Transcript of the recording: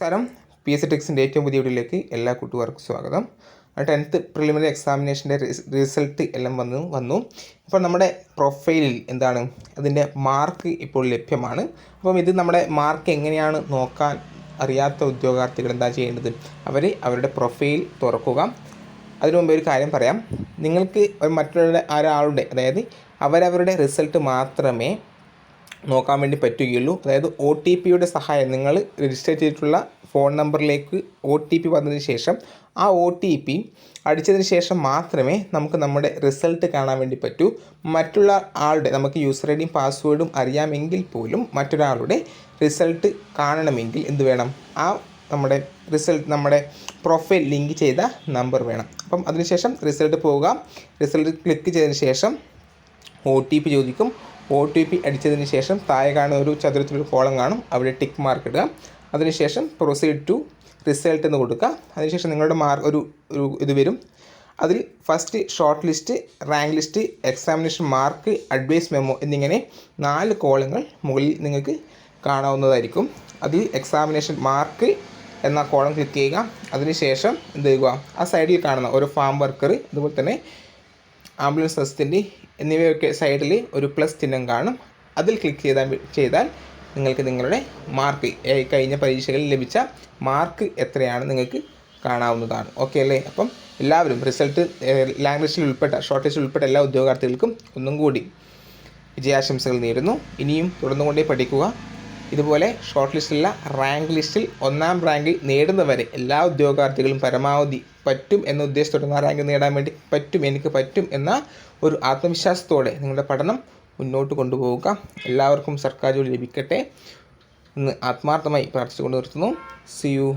നമസ്കാരം. P S C ടെക്സിന്റെ ഏറ്റവും പുതിയ വീഡിയോയിലേക്ക് എല്ലാ കൂട്ടുകാർക്കും സ്വാഗതം. ടെൻത്ത് പ്രിലിമിനറി എക്സാമിനേഷന്റെ റിസൾട്ട് എല്ലാം വന്നു വന്നു. അപ്പോൾ നമ്മുടെ പ്രൊഫൈലിൽ എന്താണ്? അതിന്റെ മാർക്ക് ഇപ്പോൾ ലഭ്യമാണ്. അപ്പം ഇത് നമ്മുടെ മാർക്ക് എങ്ങനെയാണ് നോക്കാൻ അറിയാത്ത ഉദ്യോഗാർത്ഥികൾ എന്താ ചെയ്യേണ്ടത്? അവർ അവരുടെ പ്രൊഫൈൽ തുറക്കുക. അതിനു മുമ്പ് ഒരു കാര്യം പറയാം. നിങ്ങൾക്ക് മറ്റുള്ള ഒരാളുടെ അതായത് അവരവരുടെ റിസൾട്ട് മാത്രമേ നോക്കാൻ വേണ്ടി പറ്റുകയുള്ളൂ. അതായത് ഒ ടി പിയുടെ സഹായം നിങ്ങൾ രജിസ്റ്റർ ചെയ്തിട്ടുള്ള ഫോൺ നമ്പറിലേക്ക് ഒ ടി പി വന്നതിന് ശേഷം ആ ഒ ടി പി അടിച്ചതിന് ശേഷം മാത്രമേ നമുക്ക് നമ്മുടെ റിസൾട്ട് കാണാൻ വേണ്ടി പറ്റൂ. മറ്റുള്ള ആളുടെ നമുക്ക് യൂസർ ഐ ഡിയും പാസ്വേഡും അറിയാമെങ്കിൽ പോലും മറ്റൊരാളുടെ റിസൾട്ട് കാണണമെങ്കിൽ എന്ത് വേണം? ആ നമ്മുടെ റിസൾട്ട് നമ്മുടെ പ്രൊഫൈൽ ലിങ്ക് ചെയ്ത നമ്പർ വേണം. അപ്പം അതിനുശേഷം റിസൾട്ട് പോവുക റിസൾട്ട് ക്ലിക്ക് ചെയ്തതിന് ശേഷം ഒ ടി പി ചോദിക്കും. ഒ ടി പി അടിച്ചതിന് ശേഷം താഴെ കാണുന്ന ഒരു ചതുരത്തിലൊരു കോളം കാണും. അവിടെ ടിക്ക് മാർക്ക് ഇടുക. അതിനുശേഷം പ്രൊസീഡ് ടു റിസൾട്ട് എന്ന് കൊടുക്കുക. അതിനുശേഷം നിങ്ങളുടെ മാർക്ക് ഒരു ഒരു ഇത് വരും. അതിൽ first short list rank list examination mark advice memo എന്നിങ്ങനെ നാല് കോളങ്ങൾ മുകളിൽ നിങ്ങൾക്ക് കാണാവുന്നതായിരിക്കും. അതിൽ എക്സാമിനേഷൻ മാർക്ക് എന്ന കോളം ക്ലിക്ക് ചെയ്യുക. അതിനുശേഷം എന്ത് ചെയ്യുക? ആ സൈഡിൽ കാണുന്ന ഒരു ഫാം വർക്കർ അതുപോലെ തന്നെ ആംബുലൻസ് അസിസ്റ്റന്റ് എന്നിവയൊക്കെ സൈഡിൽ ഒരു പ്ലസ് ചിഹ്നം കാണും. അതിൽ ക്ലിക്ക് ചെയ്താൽ ചെയ്താൽ നിങ്ങൾക്ക് നിങ്ങളുടെ മാർക്ക് കഴിഞ്ഞ പരീക്ഷകളിൽ ലഭിച്ച മാർക്ക് എത്രയാണ് നിങ്ങൾക്ക് കാണാവുന്നതാണ്. ഓക്കെ അല്ലേ? അപ്പം എല്ലാവരും റിസൾട്ട് ലാംഗ്വേജിൽ ഉൾപ്പെട്ട ഷോർട്ട് ലിസ്റ്റിൽ ഉൾപ്പെട്ട എല്ലാ ഉദ്യോഗാർത്ഥികൾക്കും ഒന്നും കൂടി വിജയാശംസകൾ നേരുന്നു. ഇനിയും തുടർന്നുകൊണ്ടേ പഠിക്കുക. ഇതുപോലെ ഷോർട്ട് ലിസ്റ്റിലുള്ള റാങ്ക് ലിസ്റ്റിൽ ഒന്നാം റാങ്ക് നേടുന്നവരെ എല്ലാ ഉദ്യോഗാർത്ഥികളും പരമാവധി പറ്റും എന്ന ഉദ്ദേശത്തോടെ ഒന്നാം റാങ്ക് നേടാൻ വേണ്ടി പറ്റും എനിക്ക് പറ്റും എന്ന ഒരു ആത്മവിശ്വാസത്തോടെ നിങ്ങളുടെ പഠനം മുന്നോട്ട് കൊണ്ടുപോവുക. എല്ലാവർക്കും സർക്കാർ ജോലി ലഭിക്കട്ടെ എന്ന് ആത്മാർത്ഥമായി പ്രാർത്ഥിച്ചുകൊണ്ട് നിർത്തുന്നു. C U